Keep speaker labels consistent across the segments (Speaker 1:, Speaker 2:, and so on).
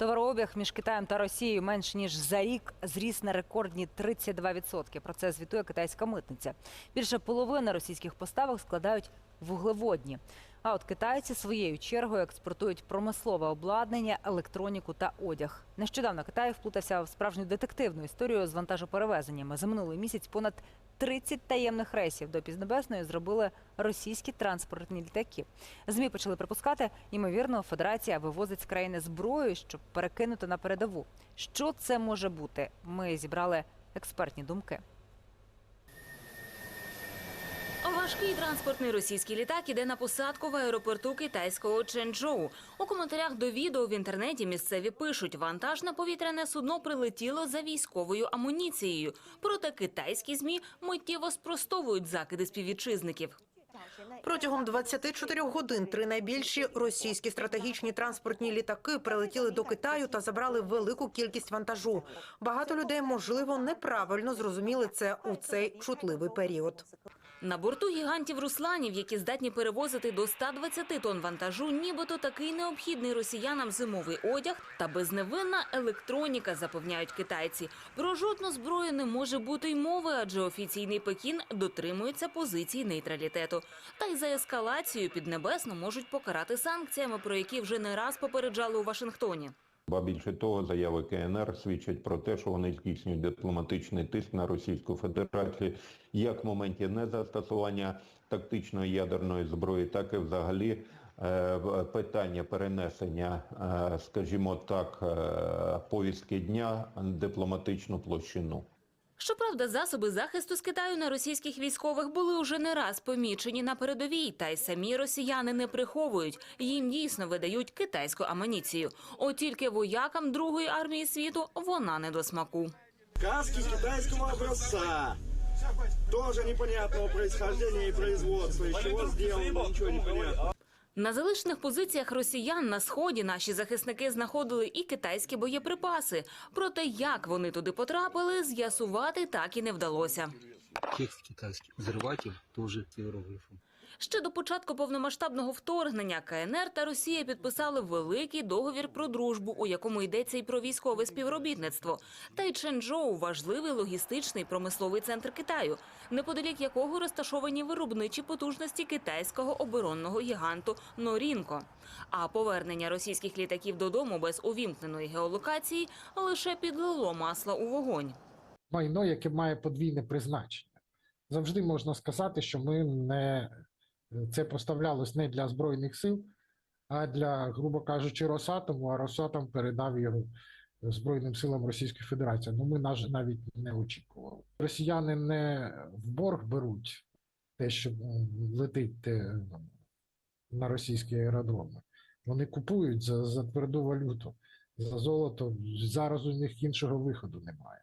Speaker 1: Товарообіг між Китаєм та Росією менш ніж за рік зріс на рекордні 32%. Про це звітує китайська митниця. Більше половини російських поставок складають вуглеводні. А от китайці своєю чергою експортують промислове обладнання, електроніку та одяг. Нещодавно Китай вплутався в справжню детективну історію з вантажоперевезеннями. За минулий місяць понад 30 таємних рейсів до Пізнебесної зробили російські транспортні літаки. Змі почали припускати, ймовірно, Федерація вивозить з країни зброю, щоб перекинути на передову. Що це може бути? Ми зібрали експертні думки.
Speaker 2: Важкий транспортний російський літак іде на посадку в аеропорту китайського Ченчжоу. У коментарях до відео в інтернеті місцеві пишуть, вантажне повітряне судно прилетіло за військовою амуніцією. Проте китайські змі миттєво спростовують закиди співвітчизників.
Speaker 3: Протягом 24 годин три найбільші російські стратегічні транспортні літаки прилетіли до Китаю та забрали велику кількість вантажу. Багато людей, можливо, неправильно зрозуміли це у цей чутливий період.
Speaker 2: На борту гігантів русланів, які здатні перевозити до 120 тонн вантажу, нібито такий необхідний росіянам зимовий одяг та безневинна електроніка, запевняють китайці. Про жодну зброю не може бути й мови, адже офіційний Пекін дотримується позиції нейтралітету. Та й за ескалацію піднебесну можуть покарати санкціями, про які вже не раз попереджали у Вашингтоні.
Speaker 4: Ба більше того, заяви КНР свідчать про те, що вони здійснюють дипломатичний тиск на Російську Федерацію як в моменті незастосування тактичної ядерної зброї, так і взагалі е, питання перенесення, е, скажімо так, е, повістки дня на дипломатичну площину.
Speaker 2: Щоправда, засоби захисту з Китаю на російських військових були уже не раз помічені на передовій, та й самі росіяни не приховують. Їм дійсно видають китайську амуніцію. От тільки воякам Другої армії світу вона не до смаку.
Speaker 5: Каски китайского образца. Тоже непонятного происхождения и производства. Из чего сделано, ничего не понятно.
Speaker 2: На залишених позиціях росіян на сході наші захисники знаходили і китайські боєприпаси. Проте як вони туди потрапили, з'ясувати так і не вдалося.
Speaker 6: Текст китайських Взрыватель теж иероглифом.
Speaker 2: Ще до початку повномасштабного вторгнення КНР та Росія підписали великий договір про дружбу, у якому йдеться й про військове співробітництво. Та й Ченчжоу – важливий логістичний промисловий центр Китаю, неподалік якого розташовані виробничі потужності китайського оборонного гіганту Норінко. А повернення російських літаків додому без увімкненої геолокації лише підлило масла у вогонь.
Speaker 7: майно, яке має подвійне призначення. Завжди можна сказати, що ми не це поставлялось не для збройних сил, а для, грубо кажучи, Росатому, а Росатом передав його Збройним силам Російської Федерації. Ну ми навіть не очікували. Росіяни не в борг беруть те, що летить е, на російські аеродроми. Вони купують за, за тверду валюту, за золото. Зараз у них іншого виходу немає.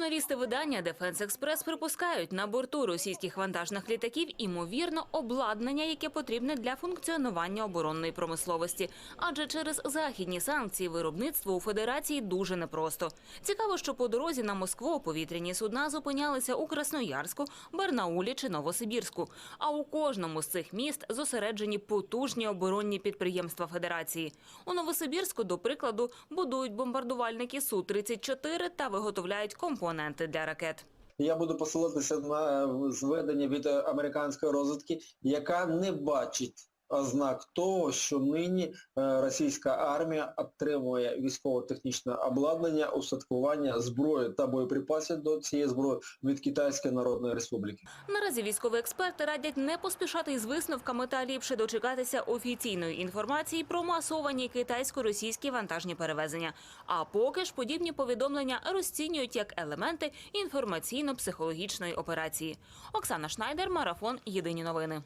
Speaker 2: Журналісти видання Дефенс Експрес припускають, на борту російських вантажних літаків імовірно обладнання, яке потрібне для функціонування оборонної промисловості. Адже через західні санкції виробництво у федерації дуже непросто. Цікаво, що по дорозі на Москву повітряні судна зупинялися у Красноярську, Барнаулі чи Новосибірську. А у кожному з цих міст зосереджені потужні оборонні підприємства федерації. У Новосибірську, до прикладу, будують бомбардувальники су 34 та виготовляють компоненти для ракет.
Speaker 8: Я буду посилатися на зведення від е, американської розвідки, яка не бачить ознак того, що нині е, російська армія отримує військово-технічне обладнання, устаткування зброї та боєприпасів до цієї зброї від Китайської Народної Республіки.
Speaker 2: Наразі військові експерти радять не поспішати із висновками та ліпше дочекатися офіційної інформації про масовані китайсько-російські вантажні перевезення. А поки ж подібні повідомлення розцінюють як елементи інформаційно-психологічної операції. Оксана Шнайдер, марафон Єдині новини.